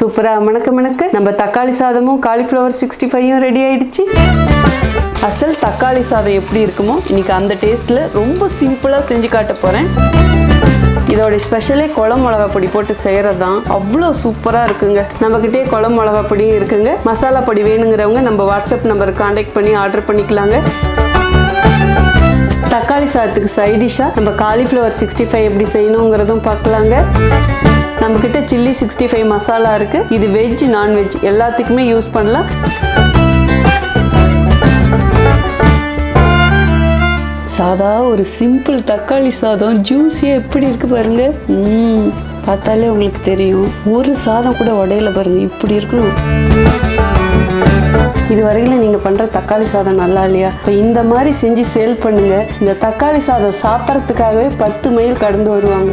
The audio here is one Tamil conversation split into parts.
சூப்பரா. மணக்க மணக்க. நம்ம தக்காளி சாதமும் காலிஃப்ளவர் சிக்ஸ்டி ஃபைவும் ரெடி ஆயிடுச்சு. அசல் தக்காளி சாதம் எப்படி இருக்குமோ இன்னைக்கு அந்த டேஸ்ட்ல ரொம்ப சிம்பிளா செஞ்சு காட்ட போறேன். இதோட ஸ்பெஷலே குளம் மிளகா பொடி போட்டு செய்கிறது தான் அவ்வளோ சூப்பராக இருக்குங்க. நம்மக்கிட்டே குளம் மிளகா பொடியும் இருக்குங்க. மசாலா பொடி வேணுங்கிறவங்க நம்ம வாட்ஸ்அப் நம்பருக்கு காண்டாக்ட் பண்ணி ஆர்டர் பண்ணிக்கலாங்க. தக்காளி சாதத்துக்கு சைடிஷாக நம்ம காலிஃப்ளவர் சிக்ஸ்டி ஃபைவ் எப்படி செய்யணுங்கிறதும் பார்க்கலாங்க. நம்மக்கிட்ட சில்லி சிக்ஸ்டி ஃபைவ் மசாலா இருக்குது இது வெஜ் நான்வெஜ் எல்லாத்துக்குமே யூஸ் பண்ணலாம். சாதா ஒரு சிம்பிள் தக்காளி சாதம் ஜூஸியாக எப்படி இருக்கு பாருங்க. ம் பார்த்தாலே உங்களுக்கு தெரியும். ஒரு சாதம் கூட உடையில பாருங்க இப்படி இருக்கணும். இது வரையில நீங்கள் பண்ணுற தக்காளி சாதம் நல்லா இல்லையா? இப்போ இந்த மாதிரி செஞ்சு சேல் பண்ணுங்க. இந்த தக்காளி சாதம் சாப்பிட்றதுக்காகவே பத்து மைல் கடந்து வருவாங்க.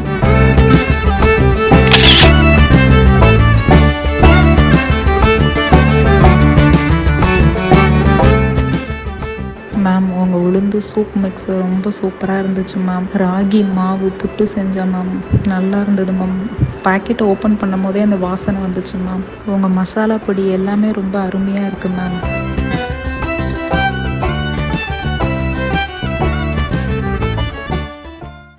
வந்து சூப் மிக்ஸ் ரொம்ப சூப்பராக இருந்துச்சு மேம் ராகி மாவு புட்டு செஞ்சேன் மேம் நல்லா இருந்தது மேம் பேக்கெட்டை ஓப்பன் பண்ணும் போதே அந்த வாசனை வந்துச்சு மேம் உங்கள் மசாலா பொடி எல்லாமே ரொம்ப அருமையாக இருக்குது மேம்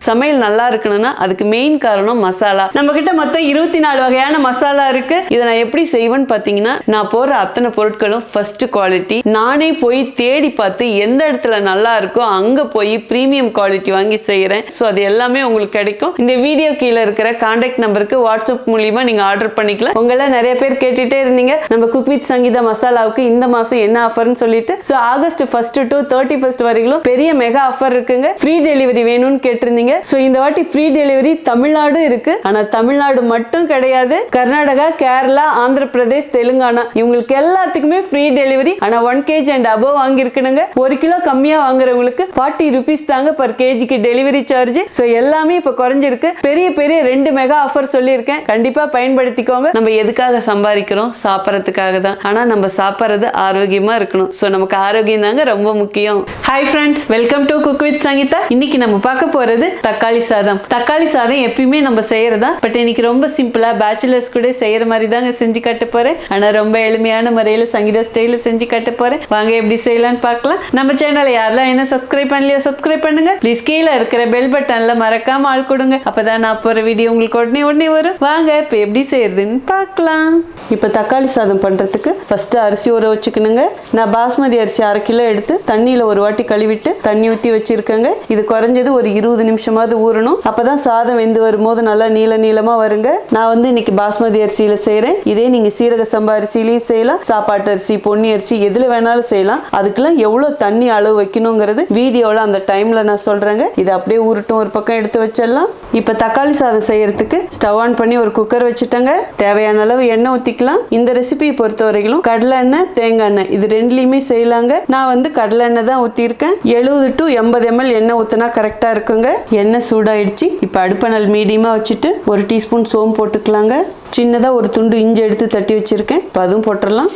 சமையல் நல்லா இருக்கணும்னா அதுக்கு மெயின் காரணம் மசாலா. நம்ம கிட்ட மொத்தம் இருபத்தி நாலு வகையான மசாலா இருக்கு. இதை நான் எப்படி செய்வேன்னு பார்த்தீங்கன்னா நான் போடுற அத்தனை பொருட்களும் ஃபர்ஸ்ட் குவாலிட்டி நானே போய் தேடி பார்த்து எந்த இடத்துல நல்லா இருக்கோ அங்க போய் ப்ரீமியம் குவாலிட்டி வாங்கி செய்யறேன் ஸோ அது எல்லாமே உங்களுக்கு கிடைக்கும். இந்த வீடியோ கீழே இருக்கிற கான்டாக்ட் நம்பருக்கு வாட்ஸ்அப் மூலியமா நீங்க ஆர்டர் பண்ணிக்கலாம். உங்களை நிறைய பேர் கேட்டுட்டே இருந்தீங்க. நம்ம குக் வித் சங்கீதா மசாலாவுக்கு இந்த மாசம் என்ன ஆஃபர்னு சொல்லிட்டு. So August first to thirty first வரைக்கும் பெரிய மெகா ஆஃபர் இருக்குங்க. ஃப்ரீ டெலிவரி வேணும்னு கேட்டிருந்தீங்க. ஸோ இந்த வாட்டி ஃப்ரீ டெலிவரி தமிழ்நாடும் இருக்கு. ஆனா தமிழ்நாடு மட்டும் கிடையாது. கர்நாடகா கேரளா ஆந்திர பிரதேஷ் தெலுங்கானா. இவங்களுக்கு எல்லாத்துக்குமே ஃப்ரீ டெலிவரி ஆனா ஒன் கேஜி அண்ட் அபவ் வாங்கியிருக்கணுங்க. ஒரு கிலோ கம்மியா வாங்குறவங்களுக்கு ஃபார்ட்டி ருபீஸ் தாங்க பர் கேஜிக்கு டெலிவரி சார்ஜ் ஸோ எல்லாமே இப்போ குறைஞ்சிருக்கு. பெரிய பெரிய ரெண்டு மெகா ஆஃபர் சொல்லியிருக்கேன். கண்டிப்பா பயன்படுத்திக்கோங்க. நம்ம எதுக்காக சம்பாதிக்கிறோம்? சாப்பிட்றதுக்காக தான். ஆனா நம்ம சாப்பிட்றது ஆரோக்கியமா இருக்கணும். ஸோ நமக்கு ஆரோக்கியம் தாங்க ரொம்ப முக்கியம். Hi friends welcome to cook with Sangeetha. இன்னைக்கு நம்ம பார்க்க போறது தக்காளி சாதம். தக்காளி சாதம் எப்பயுமே நம்ம செய்யறதா? பட் இன்னைக்கு ரொம்ப சிம்பிளா பேச்சுலர்ஸ் கூட செய்யற மாதிரி தாங்க செஞ்சு காட்ட போறேன். ஆனா ரொம்ப எளிமையான முறையில சங்கீதா ஸ்டைல செஞ்சு காட்ட போறேன். வாங்க எப்படி செய்யலாம்னு பார்க்கலாம். நம்ம சேனலை யாரெல்லாம் என்ன சப்ஸ்கிரைப் பண்ணலையோ சப்ஸ்கிரைப் பண்ணுங்க. ப்ளீஸ் கீழே இருக்கிற பெல் பட்டன்ல மறக்காம ஆள் கொடுங்க. அப்பதான் நான் போற வீடியோ உங்களுக்கு உடனே உடனே வரும். வாங்க இப்போ எப்படி செய்யறதுன்னு பார்க்கலாம். இப்போ தக்காளி சாதம் பண்றதுக்கு ஃபர்ஸ்ட் அரிசி ஊற வச்சுக்கணுங்க. நான் பாஸ்மதி அரிசி அரை கிலோ எடுத்து தண்ணியில ஒரு வாட்டி கழுவிட்டு தண்ணி ஊற்றி வச்சிருக்கேங்க. இது குறைஞ்சது ஒரு இருபது நிமிஷம் கொஞ்சமாவது ஊறணும். அப்பதான் சாதம் வெந்து வரும்போது நல்லா நீள நீளமா வருங்க. நான் வந்து இன்னைக்கு பாஸ்மதி அரிசியில செய்யறேன் இதே நீங்க சீரக சம்பா அரிசியிலையும் செய்யலாம். சாப்பாட்டு அரிசி பொன்னி அரிசி எதுல வேணாலும் செய்யலாம். அதுக்கெல்லாம் எவ்வளவு தண்ணி அளவு வைக்கணுங்கிறது வீடியோல அந்த டைம்ல நான் சொல்றேங்க. இதை அப்படியே உருட்டும் ஒரு பக்கம் எடுத்து வச்சிடலாம். இப்ப தக்காளி சாதம் செய்யறதுக்கு ஸ்டவ் ஆன் பண்ணி ஒரு குக்கர் வச்சுட்டேங்க. தேவையான அளவு எண்ணெய் ஊத்திக்கலாம். இந்த ரெசிபியை பொறுத்த வரைக்கும் கடலை எண்ணெய் தேங்காய் எண்ணெய் இது ரெண்டுலயுமே செய்யலாங்க. நான் வந்து கடலை எண்ணெய் தான் ஊற்றிருக்கேன் எழுபது டு எண்பது எம்எல் எண்ணெய் ஊத்தினா கரெக்டா இருக்குங்க. எண்ணெய் சூடாயிடுச்சு. இப்போ அடுப்பனல் மீடியமாக வச்சுட்டு ஒரு டீஸ்பூன் சோம்பு போட்டுக்கலாங்க. சின்னதாக ஒரு துண்டு இஞ்சி எடுத்து தட்டி வச்சுருக்கேன். இப்போ அதுவும் போட்டுடலாம்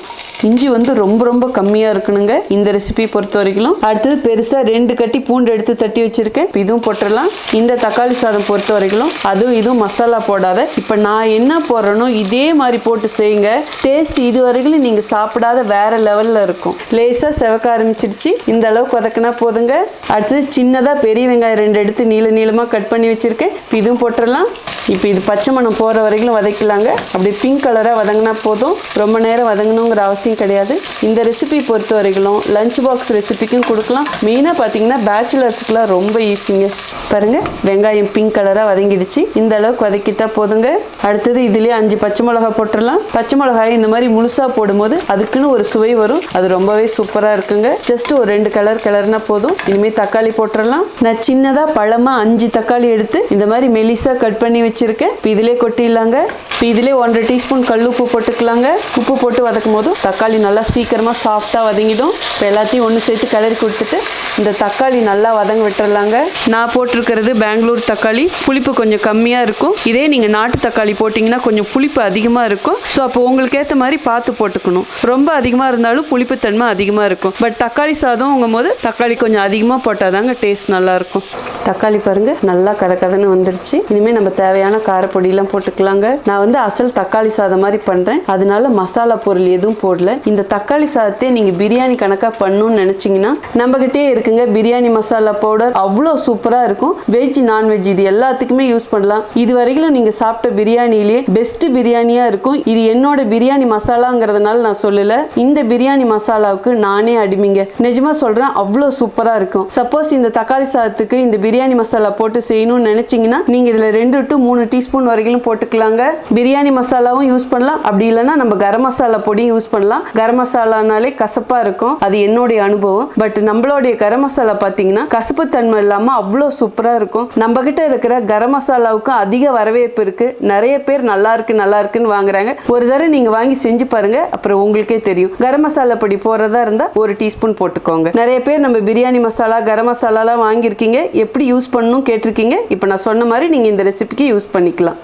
இஞ்சி வந்து ரொம்ப ரொம்ப கம்மியாக இருக்கணுங்க. இந்த ரெசிபி பொறுத்த வரைக்கும் அடுத்தது பெருசாக ரெண்டு கட்டி பூண்டு எடுத்து தட்டி வச்சிருக்கேன். இதுவும் போட்டுடலாம். இந்த தக்காளி சாதம் பொறுத்த வரைக்கும் அதுவும் இதுவும் மசாலா போடாத. இப்போ நான் என்ன போடுறேனோ இதே மாதிரி போட்டு செய்யுங்க. டேஸ்ட் இது வரைக்கும் நீங்கள் சாப்பிடாத வேற லெவலில் இருக்கும். லேசாக செவக்க ஆரம்பிச்சிருச்சு. இந்த அளவுக்கு வதக்கினா போதுங்க. அடுத்தது சின்னதாக பெரிய வெங்காயம் ரெண்டு எடுத்து நீள நீளமாக கட் பண்ணி வச்சிருக்கேன். இதுவும் போட்டுடலாம். இப்போ இது பச்சை மணம் போகிற வரைக்கும் வதக்கலாங்க. அப்படி பிங்க் கலராக வதங்கினா போதும். ரொம்ப நேரம் வதங்கணுங்கிற அவசியம் கிடையாது. இந்த ரெசிபி பொறுத்த வரைக்கும் லஞ்ச் பாக்ஸ் ரெசிபிக்கும் கொடுக்கலாம் மெயினாக பார்த்தீங்கன்னா பேச்சுலர்ஸுக்குலாம் ரொம்ப ஈஸிங்க பாருங்க வெங்காயம் பிங்க் கலராக வதங்கிடுச்சு. இந்த அளவுக்கு வதக்கிட்டா போதுங்க. அடுத்தது இதுலேயே அஞ்சு பச்சை மிளகா போட்டுடலாம். பச்சை மிளகாய் இந்த மாதிரி முழுசாக போடும்போது அதுக்குன்னு ஒரு சுவை வரும். அது ரொம்பவே சூப்பராக இருக்குங்க. ஜஸ்ட் ஒரு ரெண்டு கலர் கலர்னா போதும். இனிமேல் தக்காளி போட்டுடலாம். நான் சின்னதாக பழமாக அஞ்சு தக்காளி எடுத்து இந்த மாதிரி மெலிசாக கட் பண்ணி வச்சுருக்கேன். இப்போ இதிலே கொட்டிடலாங்க. இப்போ இதிலே ஒன்றரை டீஸ்பூன் கல் உப்பு போட்டுக்கலாங்க. உப்பு போட்டு வதக்கும் போது தக்காளி நல்லா சீக்கிரமாக சாஃப்டாக வதங்கிடும். இப்போ எல்லாத்தையும் ஒன்று சேர்த்து கிளறி கொடுத்துட்டு இந்த தக்காளி நல்லா வதங்க விட்டுறலாங்க. நான் போட்டிருக்கிறது பெங்களூர் தக்காளி. புளிப்பு கொஞ்சம் கம்மியாக இருக்கும். இதே நீங்கள் நாட்டு தக்காளி போட்டிங்கன்னா கொஞ்சம் புளிப்பு அதிகமாக இருக்கும். ஸோ அப்போ உங்களுக்கு ஏற்ற மாதிரி பார்த்து போட்டுக்கணும். ரொம்ப அதிகமாக இருந்தாலும் புளிப்புத்தன்மை அதிகமாக இருக்கும். பட் தக்காளி சாதம்ங்கும் போது தக்காளி கொஞ்சம் அதிகமாக போட்டால் தாங்க டேஸ்ட் நல்லாயிருக்கும் தக்காளி பாருங்க நல்லா கத கதன்னு வந்துருச்சு. இனிமேல் நம்ம தேவையான காரப்பொடியெல்லாம் போட்டுக்கலாங்க. நான் வந்து அசல் தக்காளி சாதம் மாதிரி பண்ணுறேன் அதனால மசாலா பொருள் எதுவும் போடல. இந்த தக்காளி சாதத்தை நீங்கள் பிரியாணி கணக்காக பண்ணணும்னு நினச்சிங்கன்னா நம்மகிட்டே இருக்குங்க. பிரியாணி மசாலா பவுடர் அவ்வளோ சூப்பராக இருக்கும். வெஜ் நான்வெஜ் இது எல்லாத்துக்குமே யூஸ் பண்ணலாம். இது வரைக்கும் நீங்கள் சாப்பிட்ட பிரியாணிலேயே பெஸ்ட் பிரியாணியாக இருக்கும். இது என்னோட பிரியாணி மசாலாங்கிறதுனால நான் சொல்லலை. இந்த பிரியாணி மசாலாவுக்கு நானே அடிமைங்க. நிஜமாக சொல்கிறேன் அவ்வளோ சூப்பராக இருக்கும். சப்போஸ் இந்த தக்காளி சாதத்துக்கு இந்த பிரியாணி மசாலா போட்டு செய்யணும்னு நினச்சிங்கன்னா நீங்கள் இதில் ரெண்டு டு மூணு டீஸ்பூன் வரைக்கும் போட்டுக்கலாங்க. பிரியாணி மசாலாவும் யூஸ் பண்ணலாம். அப்படி இல்லைன்னா நம்ம கரம் மசாலா பொடியும் யூஸ் பண்ணலாம். கரம் மசாலானாலே கசப்பாக இருக்கும். அது என்னுடைய அனுபவம். பட் நம்மளுடைய கரம் மசாலா பார்த்தீங்கன்னா கசப்பு தன்மை இல்லாமல் அவ்வளோ சூப்பராக இருக்கும். நம்ம கிட்ட இருக்கிற கரம் மசாலாவுக்கும் அதிக வரவேற்பு இருக்கு. நிறைய பேர் நல்லா இருக்கு நல்லா இருக்குன்னு வாங்குறாங்க. ஒரு தடவை நீங்க வாங்கி செஞ்சு பாருங்க. அப்புறம் உங்களுக்கே தெரியும். கரம் மசாலா பொடி போடுறதா இருந்தா ஒரு டீஸ்பூன் போட்டுக்கோங்க. நிறைய பேர் நம்ம பிரியாணி மசாலா கரம் மசாலாலாம் வாங்கியிருக்கீங்க. எப்படி யூஸ் பண்ணணும் கேட்டிருக்கீங்க. இப்போ நான் சொன்ன மாதிரி நீங்க இந்த ரெசிபிக்கு யூஸ் பண்ணிக்கலாம்.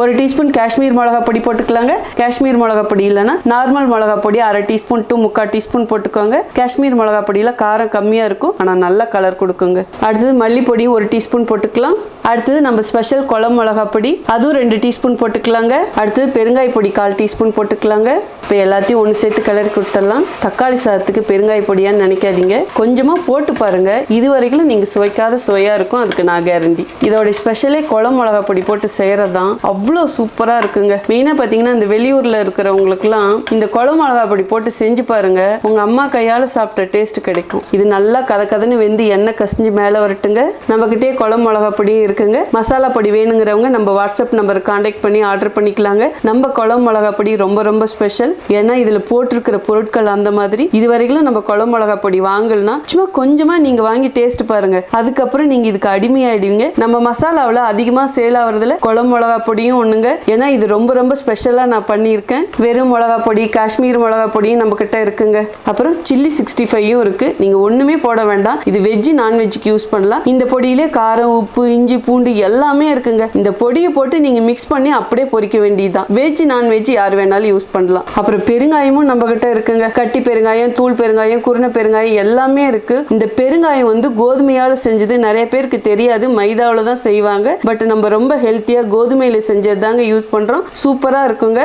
ஒரு டீஸ்பூன் காஷ்மீர் மிளகா பொடி போட்டுக்கலாங்க. காஷ்மீர் மிளகா பொடி இல்லைன்னா நார்மல் மிளகா பொடி அரை டீஸ்பூன் டு முக்கால் டீஸ்பூன் போட்டுக்கோங்க. காஷ்மீர் மிளகா பொடியில் காரம் கம்மியாக இருக்கும். ஆனால் நல்ல கலர் கொடுக்குங்க. அடுத்தது மல்லிப்பொடி ஒரு டீஸ்பூன் போட்டுக்கலாம். அடுத்தது நம்ம ஸ்பெஷல் குளம் மிளகா பொடி அதுவும் ரெண்டு டீஸ்பூன் போட்டுக்கலாங்க. அடுத்தது பெருங்காய பொடி கால் டீஸ்பூன் போட்டுக்கலாங்க. இப்போ எல்லாத்தையும் ஒன்று சேர்த்து கிளறி கொடுத்துடலாம். தக்காளி சாதத்துக்கு பெருங்காய பொடியான்னு நினைக்காதீங்க. கொஞ்சமாக போட்டு பாருங்க. இது வரைக்கும் நீங்கள் சுவைக்காத சுவையாக இருக்கும். அதுக்கு நான் கேரண்டி இதோட ஸ்பெஷலே குளம் மிளகா பொடி போட்டு செய்கிறது தான் அவ்வளோ சூப்பராக இருக்கும். இருக்குங்க. மெயினாக பார்த்தீங்கன்னா இந்த வெளியூரில் இருக்கிறவங்களுக்குலாம் இந்த குழம்பு மிளகா பொடி போட்டு செஞ்சு பாருங்க. உங்கள் அம்மா கையால் சாப்பிட்ட டேஸ்ட் கிடைக்கும். இது நல்லா கத கதன்னு வெந்து எண்ணெய் கசிஞ்சு மேலே வரட்டுங்க. நம்மக்கிட்டே குழம்பு மிளகா பொடியும் இருக்குங்க. மசாலா பொடி வேணுங்கிறவங்க நம்ம வாட்ஸ்அப் நம்பர் காண்டாக்ட் பண்ணி ஆர்டர் பண்ணிக்கலாங்க. நம்ம குழம்பு மிளகா பொடி ரொம்ப ரொம்ப ஸ்பெஷல் ஏன்னா இதில் போட்டிருக்கிற பொருட்கள் அந்த மாதிரி. இது வரைக்கும் நம்ம குழம்பு மிளகா பொடி வாங்கலனா சும்மா கொஞ்சமாக நீங்கள் வாங்கி டேஸ்ட் பாருங்க. அதுக்கப்புறம் நீங்கள் இதுக்கு அடிமையாயிடுவீங்க. நம்ம மசாலாவில் அதிகமாக சேல் ஆகுறதுல குழம்பு மிளகா பொடியும் ஒன்றுங்க ஏன்னா இது ரொம்ப ரொம்ப ஸ்பெஷலாக நான் பண்ணியிருக்கேன். வெறும் மிளகா பொடி காஷ்மீர் மிளகா பொடியும் நம்ம கிட்ட இருக்குங்க. அப்புறம் சில்லி சிக்ஸ்டி ஃபைவும் இருக்கு. நீங்க ஒண்ணுமே போட வேண்டாம். இது வெஜ்ஜு நான்வெஜ்ஜுக்கு யூஸ் பண்ணலாம். இந்த பொடியிலே காரம் உப்பு இஞ்சி பூண்டு எல்லாமே இருக்குங்க. இந்த பொடியை போட்டு நீங்க மிக்ஸ் பண்ணி அப்படியே பொறிக்க வேண்டியதுதான். வெஜ் நான்வெஜ் யார் வேணாலும் யூஸ் பண்ணலாம். அப்புறம் பெருங்காயமும் நம்ம கிட்ட இருக்குங்க. கட்டி பெருங்காயம் தூள் பெருங்காயம் குருணை பெருங்காயம் எல்லாமே இருக்கு. இந்த பெருங்காயம் வந்து கோதுமையால செஞ்சது. நிறைய பேருக்கு தெரியாது. மைதாவில் தான் செய்வாங்க. பட் நம்ம ரொம்ப ஹெல்த்தியா கோதுமையில செஞ்சது தாங்க யூஸ் பண்ணுறோம் சூப்பராக இருக்குங்க.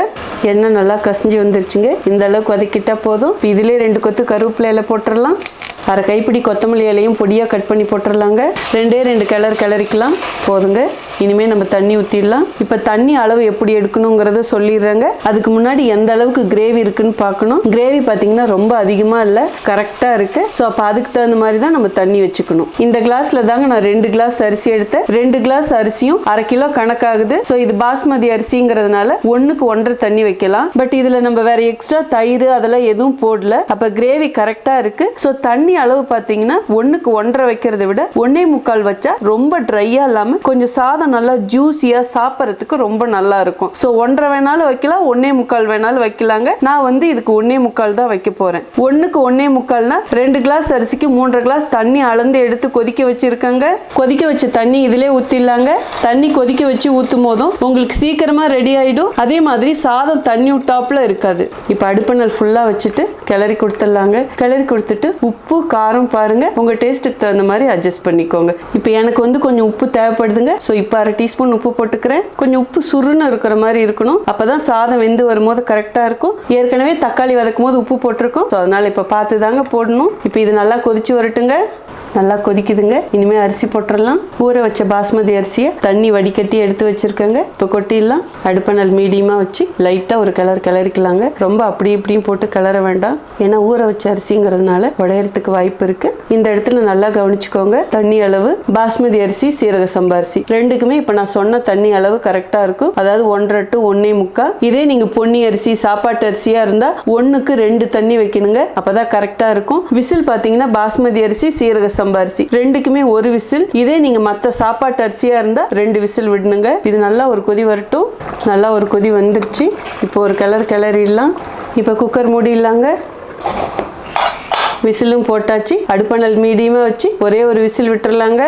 எண்ணெய் நல்லா கசிஞ்சு வந்துருச்சுங்க. இந்த அளவுக்கு வதக்கிட்டால் போதும். இதிலே ரெண்டு கொத்து கருவேப்பிலையில போட்டுடலாம் அரை கைப்பிடி கொத்தமல்லி இலையும் பொடியாக கட் பண்ணி போட்டுடலாங்க ரெண்டே ரெண்டு கிளறு கிளறிக்கலாம். போதுங்க. இனிமேல் நம்ம தண்ணி ஊற்றிடலாம் இப்போ தண்ணி அளவு எப்படி எடுக்கணுங்கிறத சொல்லிடுறாங்க. அதுக்கு முன்னாடி எந்த அளவுக்கு கிரேவி இருக்குன்னு பார்க்கணும். கிரேவி பார்த்தீங்கன்னா ரொம்ப அதிகமாக இல்லை கரெக்டாக இருக்கு. ஸோ அப்போ அதுக்கு தகுந்த மாதிரி தான் நம்ம தண்ணி வச்சுக்கணும். இந்த கிளாஸில் தாங்க நான் ரெண்டு கிளாஸ் அரிசி எடுத்தேன். ரெண்டு கிளாஸ் அரிசியும் அரை கிலோ கணக்காகுது. ஸோ இது பாஸ்மதி அரிசிங்கிறதுனால ஒன்றுக்கு ஒன்றரை தண்ணி வைக்கலாம். பட் இதில் நம்ம வேற எக்ஸ்ட்ரா தயிர் அதெல்லாம் எதுவும் போடல. அப்போ கிரேவி கரெக்டாக இருக்கு. ஸோ தண்ணி அளவு பார்த்தீங்கன்னா ஒன்றுக்கு ஒன்றரை வைக்கிறத விட ஒன்னே முக்கால் வச்சா ரொம்ப ட்ரையாக இல்லாமல் கொஞ்சம் சாதம் நல்லா ஜூஸியாக சாப்பிட்றதுக்கு ரொம்ப நல்லா இருக்கும். ஸோ ஒன்றரை வேணாலும் வைக்கலாம் ஒன்னே முக்கால் வேணாலும் வைக்கலாங்க. நான் வந்து இதுக்கு ஒன்னே முக்கால் தான் வைக்க போகிறேன் ஒன்றுக்கு ஒன்னே முக்கால்னா ரெண்டு கிளாஸ் அரிசிக்கு மூன்றரை கிளாஸ் தண்ணி அளந்து எடுத்து கொதிக்க வச்சிருக்கேங்க. கொதிக்க வச்ச தண்ணி இதிலே ஊற்றிடலாங்க தண்ணி கொதிக்க வச்சு ஊற்றும் போதும் உங்களுக்கு சீக்கிரமாக ரெடி ஆகிடும் அதே மாதிரி சாதம் தண்ணி விட்டாப்புல இருக்காது. இப்போ அடுப்பணல் ஃபுல்லாக வச்சுட்டு கிளறி கொடுத்துடலாங்க. கிளறி கொடுத்துட்டு உப்பு காரம் பாருங்க. உங்கள் டேஸ்ட்டுக்கு தகுந்த மாதிரி அட்ஜஸ்ட் பண்ணிக்கோங்க. இப்போ எனக்கு வந்து கொஞ்சம் உப்பு தேவைப்படுதுங்க. ஸோ இப்போ அரை டீஸ்பூன் உப்பு போட்டுக்கிறேன். கொஞ்சம் உப்பு சுருன்னு இருக்கிற மாதிரி இருக்கணும். அப்பதான் சாதம் வெந்து வரும்போது கரெக்டாக இருக்கும். ஏற்கனவே தக்காளி வதக்கும் போது உப்பு போட்டிருக்கோம். ஸோ அதனால் இப்போ பார்த்து தாங்க போடணும். இப்போ இது நல்லா கொதிச்சு வரட்டுங்க. நல்லா கொதிக்குதுங்க. இனிமேல் அரிசி போட்டுடலாம் ஊற வச்ச பாஸ்மதி அரிசியை தண்ணி வடிகட்டி எடுத்து வச்சிருக்கேங்க. இப்போ கொட்டிடலாம். அடுப்பனல் மீடியமாக வச்சு லைட்டாக ஒரு கலர் கிளறிக்கலாங்க. ரொம்ப அப்படி இப்படியும் போட்டு கிளற வேண்டாம். ஏன்னா ஊற வச்ச அரிசிங்கிறதுனால உடையறதுக்கு வாய்ப்பு இருக்கு. இந்த இடத்துல நல்லா கவனிச்சுக்கோங்க. தண்ணி அளவு பாஸ்மதி அரிசி சீரக சம்பா அரிசி. ரெண்டுக்குமே இப்போ நான் சொன்ன தண்ணி அளவு கரெக்டாக இருக்கும். அதாவது ஒன்றரை டு ஒன்னே முக்கால். இதே நீங்கள் பொன்னி அரிசி சாப்பாட்டு அரிசியாக இருந்தால் ஒன்றுக்கு ரெண்டு தண்ணி வைக்கணுங்க. அப்போ தான் கரெக்டாக இருக்கும். விசில் பார்த்தீங்கன்னா பாஸ்மதி அரிசி சீரக சம்பா அரிசி ரெண்டுக்குமே ஒரு விசில். இதே நீங்க மற்ற சாப்பாட்டு அரிசியா இருந்தா ரெண்டு விசில் விடணுங்க இது நல்லா ஒரு கொதி வரட்டும். நல்லா ஒரு கொதி வந்துருச்சு. இப்போ ஒரு கிளறு கிளறிடலாம். இப்போ குக்கர் மூடிடலாங்க. விசிலும் போட்டாச்சு. அடுப்பணல் மீடியமாக வச்சு ஒரே ஒரு விசில் விட்டுறலாங்க.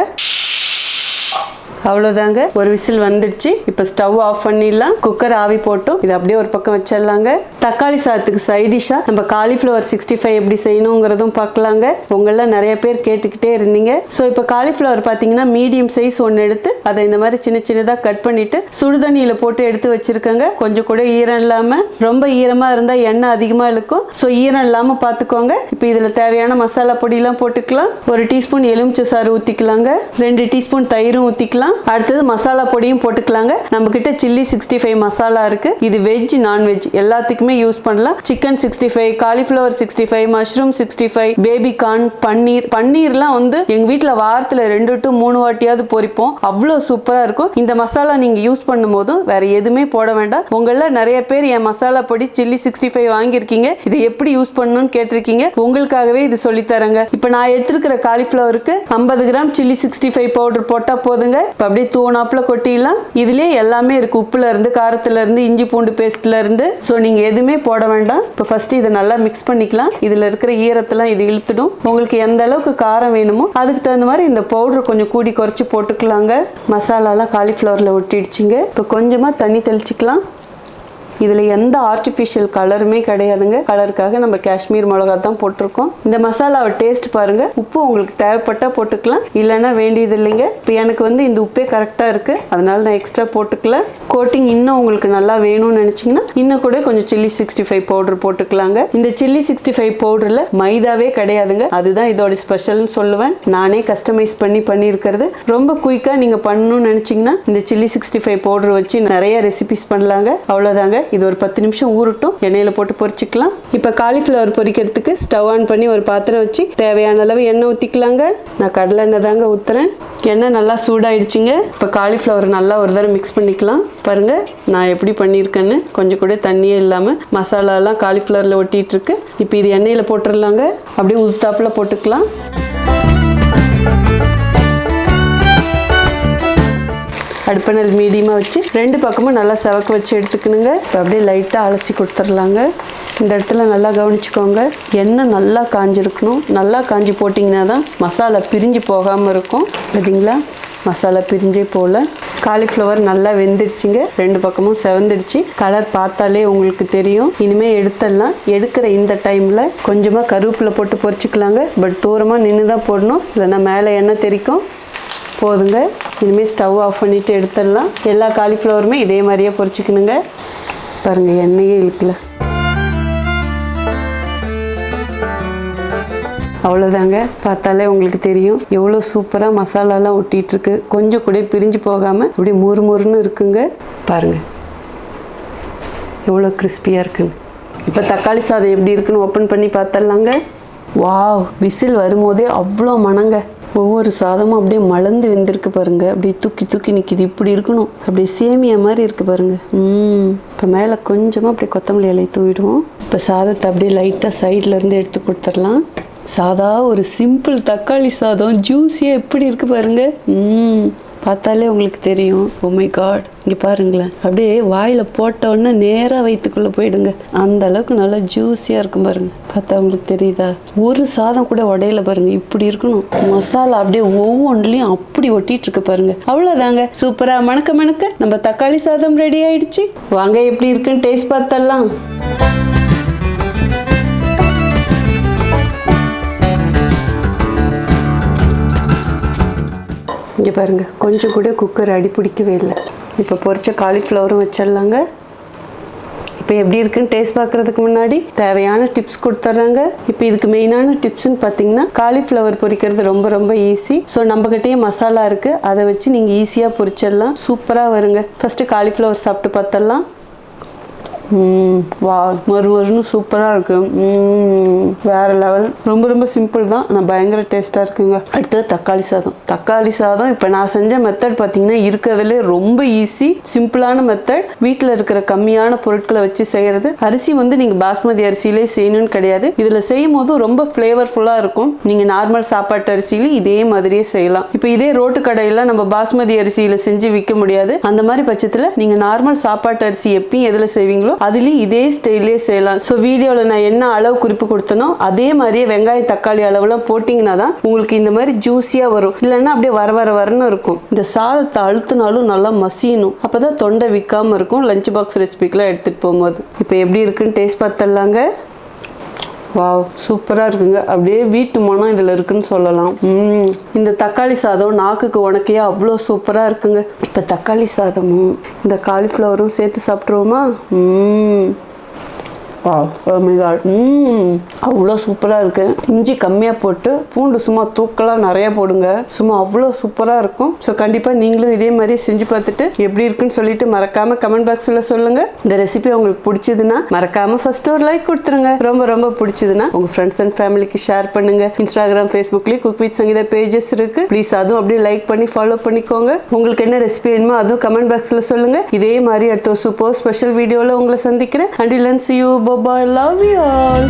அவ்வளோதாங்க ஒரு விசில் வந்துடுச்சு. இப்போ ஸ்டவ் ஆஃப் பண்ணிடலாம். குக்கர் ஆவி போட்டோம். இது அப்படியே ஒரு பக்கம் வச்சிடலாங்க. தக்காளி சாதத்துக்கு சைடிஷாக நம்ம காலிஃப்ளவர் சிக்ஸ்டி ஃபைவ் எப்படி செய்யணுங்கிறதும் பார்க்கலாங்க. உங்களெலாம் நிறைய பேர் கேட்டுக்கிட்டே இருந்தீங்க. ஸோ இப்போ காலிஃப்ளவர் பார்த்தீங்கன்னா மீடியம் சைஸ் ஒன்று எடுத்து அதை இந்த மாதிரி சின்ன சின்னதாக கட் பண்ணிட்டு சுடுதண்ணியில் போட்டு எடுத்து வச்சுருக்கேங்க. கொஞ்சம் கூட ஈரம் இல்லாமல் ரொம்ப ஈரமாக இருந்தால் எண்ணெய் அதிகமாக இழுக்கும். ஸோ ஈரம் இல்லாமல் பார்த்துக்கோங்க. இப்போ இதில் தேவையான மசாலா பொடியெல்லாம் போட்டுக்கலாம். ஒரு டீஸ்பூன் எலுமிச்சை சாறு ஊற்றிக்கலாங்க ரெண்டு டீஸ்பூன் தயிரும் ஊற்றிக்கலாம் அடுத்தது மசாலா பொடியும் போட்டுக்கலாங்க. நம்ம கிட்ட சில்லி சிக்ஸ்டி ஃபைவ் மசாலா இருக்கு. இது வெஜ் நான்வெஜ் எல்லாத்துக்குமே யூஸ் பண்ணலாம். Chicken sixty five cauliflower sixty five mushroom sixty five baby corn paneer பன்னீர்லாம் வந்து எங்க வீட்டில் வாரத்தில் ரெண்டு டு மூணு வாட்டியாவது பொரிப்போம். அவ்வளோ சூப்பராக இருக்கும். இந்த மசாலா நீங்கள் யூஸ் பண்ணும் போதும் வேற எதுவுமே போட வேண்டாம். உங்களில் நிறைய பேர் என் மசாலா பொடி சில்லி சிக்ஸ்டி ஃபைவ் வாங்கியிருக்கீங்க. இதை எப்படி யூஸ் பண்ணணும்னு கேட்டிருக்கீங்க. உங்களுக்காகவே இது சொல்லித்தரேங்க. இப்போ நான் எடுத்திருக்கிற காலிஃப்ளவருக்கு ஐம்பது gram chilli sixty five powder போட்டால் போதுங்க. இப்போ அப்படியே தூணாப்புல கொட்டிடலாம். இதுலேயே எல்லாமே இருக்கு. உப்புல இருந்து காரத்துல இருந்து இஞ்சி பூண்டு பேஸ்ட்ல இருந்து. ஸோ நீங்க எதுவுமே போட வேண்டாம். இப்போ ஃபர்ஸ்ட் இதை நல்லா மிக்ஸ் பண்ணிக்கலாம். இதுல இருக்கிற ஈரத்தெல்லாம் இது இழுத்துடும். உங்களுக்கு எந்த அளவுக்கு காரம் வேணுமோ அதுக்கு தகுந்த மாதிரி இந்த பவுடர் கொஞ்சம் கூடி குறைச்சி போட்டுக்கலாங்க. மசாலாலாம் காலிஃப்ளவரில் ஒட்டிடுச்சிங்க. இப்போ கொஞ்சமாக தண்ணி தெளிச்சுக்கலாம். இதில் எந்த ஆர்டிஃபிஷியல் கலருமே கிடையாதுங்க. கலருக்காக நம்ம காஷ்மீர் மிளகா தான் போட்டிருக்கோம். இந்த மசாலாவை டேஸ்ட் பாருங்க. உப்பு உங்களுக்கு தேவைப்பட்டா போட்டுக்கலாம். இல்லைன்னா வேண்டியது இல்லைங்க. இப்போ எனக்கு வந்து இந்த உப்பே கரெக்டாக இருக்கு. அதனால நான் எக்ஸ்ட்ரா போட்டுக்கல. கோட்டிங் இன்னும் உங்களுக்கு நல்லா வேணும்னு நினச்சிங்கன்னா இன்னும் கூட கொஞ்சம் சில்லி சிக்ஸ்டி ஃபைவ் பவுடர் போட்டுக்கலாங்க. இந்த சில்லி சிக்ஸ்டி ஃபைவ் பவுடரில் மைதாவே கிடையாதுங்க. அதுதான் இதோட ஸ்பெஷல்னு சொல்லுவேன். நானே கஸ்டமைஸ் பண்ணி பண்ணியிருக்கிறது. ரொம்ப குயிக்காக நீங்கள் பண்ணணும்னு நினச்சிங்கன்னா இந்த சில்லி சிக்ஸ்டி ஃபைவ் பவுடர் வச்சு நிறைய ரெசிபிஸ் பண்ணலாங்க. அவ்வளோதாங்க இது ஒரு பத்து நிமிஷம் ஊறட்டும். எண்ணெயில் போட்டு பொரிச்சுக்கலாம். இப்போ காலிஃப்ளவர் பொரிக்கிறதுக்கு ஸ்டவ் ஆன் பண்ணி ஒரு பாத்திரம் வச்சு தேவையான அளவு எண்ணெய் ஊற்றிக்கலாங்க நான் கடலை எண்ணெய் தாங்க ஊற்றுறேன் எண்ணெய் நல்லா சூடாயிடுச்சுங்க. இப்போ காலிஃப்ளவர் நல்லா ஒரு தடவை மிக்ஸ் பண்ணிக்கலாம். பாருங்க நான் எப்படி பண்ணியிருக்கேன்னு. கொஞ்சம் கூட தண்ணியே இல்லாமல் மசாலாலாம் காலிஃப்ளவரில் ஒட்டிகிட்டு இருக்கு. இப்போ இது எண்ணெயில் போட்டுடலாங்க அப்படியே உத்தாப்பில் போட்டுக்கலாம். அடுப்பணல் மீடியமாக வச்சு ரெண்டு பக்கமும் நல்லா செவக்க வச்சு எடுத்துக்கணுங்க. இப்போ அப்படியே லைட்டாக அலசி கொடுத்துர்லாங்க. இந்த இடத்துல நல்லா கவனிச்சுக்கோங்க. எண்ணெய் நல்லா காஞ்சிருக்கணும். நல்லா காஞ்சி போட்டிங்கன்னா தான் மசாலா பிரிஞ்சு போகாமல் இருக்கும். பார்த்தீங்களா மசாலா பிரிஞ்சே போகல காலிஃப்ளவர் நல்லா வெந்துடுச்சுங்க. ரெண்டு பக்கமும் செவந்துடுச்சு. கலர் பார்த்தாலே உங்களுக்கு தெரியும். இனிமேல் எடுத்துடலாம். எடுக்கிற இந்த டைமில் கொஞ்சமாக கருவேப்பிலை போட்டு பொறிச்சிக்கலாங்க பட் தூரமாக நின்று தான் போடணும். இல்லைன்னா மேலே எண்ணெய் தெரிக்கும் போதுங்க. இனிமேல் ஸ்டவ் ஆஃப் பண்ணிவிட்டு எடுத்துடலாம். எல்லா காலிஃப்ளவருமே இதே மாதிரியே பொறிச்சிக்கணுங்க பாருங்கள் எண்ணெயே இழுக்கல. அவ்வளோதாங்க பார்த்தாலே உங்களுக்கு தெரியும். எவ்வளோ சூப்பராக மசாலாலாம் ஒட்டிகிட்ருக்கு கொஞ்சம் கூட பிரிஞ்சு போகாமல் இப்படி முறு முறுன்னு இருக்குங்க. பாருங்கள் எவ்வளோ கிறிஸ்பியாக இருக்குன்னு. இப்போ தக்காளி சாதம் எப்படி இருக்குன்னு ஓப்பன் பண்ணி பார்த்தலாங்க வாவ் விசில் வரும்போதே அவ்வளோ மணங்க. ஒவ்வொரு சாதமும் அப்படியே மலர்ந்து வெந்திருக்கு பாருங்க. அப்படியே தூக்கி தூக்கி நிற்கிது இப்படி இருக்கணும். அப்படியே சேமியா மாதிரி இருக்கு பாருங்க. ம். இப்போ மேலே கொஞ்சமாக அப்படியே கொத்தமல்லி இலையை தூவிடுவோம். இப்போ சாதத்தை அப்படியே லைட்டாக சைடில் இருந்து எடுத்து கொடுத்துடலாம். சாதா ஒரு சிம்பிள் தக்காளி சாதம். ஜூஸியாக எப்படி இருக்கு பாருங்க. ம். பார்த்தாலே உங்களுக்கு தெரியும். உமை காட் இங்கே பாருங்களேன். அப்படியே வாயில் போட்டோன்னே நேராக வயிற்றுக்குள்ளே போயிடுங்க. அந்த அளவுக்கு நல்லா ஜூஸியாக இருக்கும் பாருங்க. பார்த்தா உங்களுக்கு தெரியுதா? ஒரு சாதம் கூட உடையில பாருங்க. இப்படி இருக்கணும். மசாலா அப்படியே ஒவ்வொன்றுலையும் அப்படி ஒட்டிட்டு இருக்கு பாருங்க. அவ்வளோதாங்க சூப்பராக மணக்க மணக்க நம்ம தக்காளி சாதம் ரெடி ஆயிடுச்சு. வாங்க எப்படி இருக்குன்னு டேஸ்ட் பார்த்தலாம் இங்கே பாருங்கள் கொஞ்சம் கூட குக்கர் அடி பிடிக்கவே இல்லை. இப்போ பொரிச்ச காலிஃப்ளவரும் வச்சிடலாங்க. இப்போ எப்படி இருக்குன்னு டேஸ்ட் பார்க்குறதுக்கு முன்னாடி தேவையான டிப்ஸ் கொடுத்துட்றாங்க. இப்போ இதுக்கு மெயினான டிப்ஸ்னு பார்த்தீங்கன்னா காலிஃப்ளவர் பொரிக்கிறது ரொம்ப ரொம்ப ஈஸி ஸோ நம்மக்கிட்டேயே மசாலா இருக்குது அதை வச்சு நீங்கள் ஈஸியாக பொரிச்சிடலாம். சூப்பராக வருங்க. ஃபஸ்ட்டு காலிஃப்ளவர் சாப்பிட்டு பார்த்தரலாம் வா மறு மறுன்னு சூப்பராக இருக்குது வேறு வேற லெவல் ரொம்ப ரொம்ப சிம்பிள் தான். ஆனால் பயங்கர டேஸ்ட்டாக இருக்குங்க. அடுத்தது தக்காளி சாதம். தக்காளி சாதம் இப்போ நான் செஞ்ச மெத்தட் பார்த்தீங்கன்னா இருக்கிறதுலே ரொம்ப ஈஸி சிம்பிளான மெத்தட் வீட்டில் இருக்கிற கம்மியான பொருட்களை வச்சு செய்கிறது அரிசி வந்து நீங்கள் பாஸ்மதி அரிசியிலே செய்யணும்னு கிடையாது. இதில் செய்யும் போது ரொம்ப ஃப்ளேவர்ஃபுல்லாக இருக்கும். நீங்கள் நார்மல் சாப்பாட்டு அரிசியிலும் இதே மாதிரியே செய்யலாம். இப்போ இதே ரோட்டு கடையில் நம்ம பாஸ்மதி அரிசியில் செஞ்சு விற்க முடியாது. அந்த மாதிரி பட்சத்தில் நீங்கள் நார்மல் சாப்பாட்டு அரிசி எப்பயும் எதில் செய்வீங்களோ அதுலேயும் இதே ஸ்டைல்லே செய்யலாம். ஸோ வீடியோவில் நான் என்ன அளவு குறிப்பு கொடுத்தனோ அதே மாதிரியே வெங்காயம் தக்காளி அளவுலாம் போட்டிங்கன்னா தான் உங்களுக்கு இந்த மாதிரி ஜூஸியாக வரும். இல்லைன்னா அப்படியே வர வர வரன்னு இருக்கும். இந்த சாதத்தை அழுத்தினாலும் நல்லா மசியணும். அப்போ தான் தொண்டை விற்காமல் இருக்கும். லஞ்ச் பாக்ஸ் ரெசிபிக்கெலாம் எடுத்துகிட்டு போகும்போது. இப்போ எப்படி இருக்குன்னு டேஸ்ட் பார்த்துடலாங்க. வாவ் சூப்பராக இருக்குங்க. அப்படியே வீட்டு மனம் இதில் இருக்குன்னு சொல்லலாம். இந்த தக்காளி சாதம் நாக்குக்கு உனக்கையே அவ்வளோ சூப்பராக இருக்குங்க. இப்போ தக்காளி சாதமும் இந்த காலிஃப்ளவரும் சேர்த்து சாப்பிட்ருவோமா ம் அவ்வளோ சூப்பராக இருக்கு. இஞ்சி கம்மியாக போட்டு பூண்டு சும்மா தூக்கலாக நிறைய போடுங்க. சும்மா அவ்வளோ சூப்பராக இருக்கும். ஸோ கண்டிப்பாக நீங்களும் இதே மாதிரி செஞ்சு பார்த்துட்டு எப்படி இருக்குன்னு சொல்லிட்டு மறக்காம கமெண்ட் பாக்ஸில் சொல்லுங்க. இந்த ரெசிபி உங்களுக்கு பிடிச்சதுன்னா மறக்காம ஃபர்ஸ்ட் ஒரு லைக் கொடுத்துருங்க. ரொம்ப ரொம்ப பிடிச்சதுன்னா உங்கள் ஃப்ரெண்ட்ஸ் அண்ட் ஃபேமிலிக்கு ஷேர் பண்ணுங்க. இன்ஸ்டாகிராம் ஃபேஸ்புக்லேயும் குக் வித் சங்கீதா பேஜஸ் இருக்கு. ப்ளீஸ் அதுவும் அப்படியே லைக் பண்ணி ஃபாலோ பண்ணிக்கோங்க. உங்களுக்கு என்ன ரெசிபி வேணுமோ அதுவும் கமெண்ட் பாக்ஸில் சொல்லுங்க. இதே மாதிரி அடுத்த சூப்பர் ஸ்பெஷல் வீடியோவில் உங்களை சந்திக்கிறேன். And லன்ஸ் you bye love you all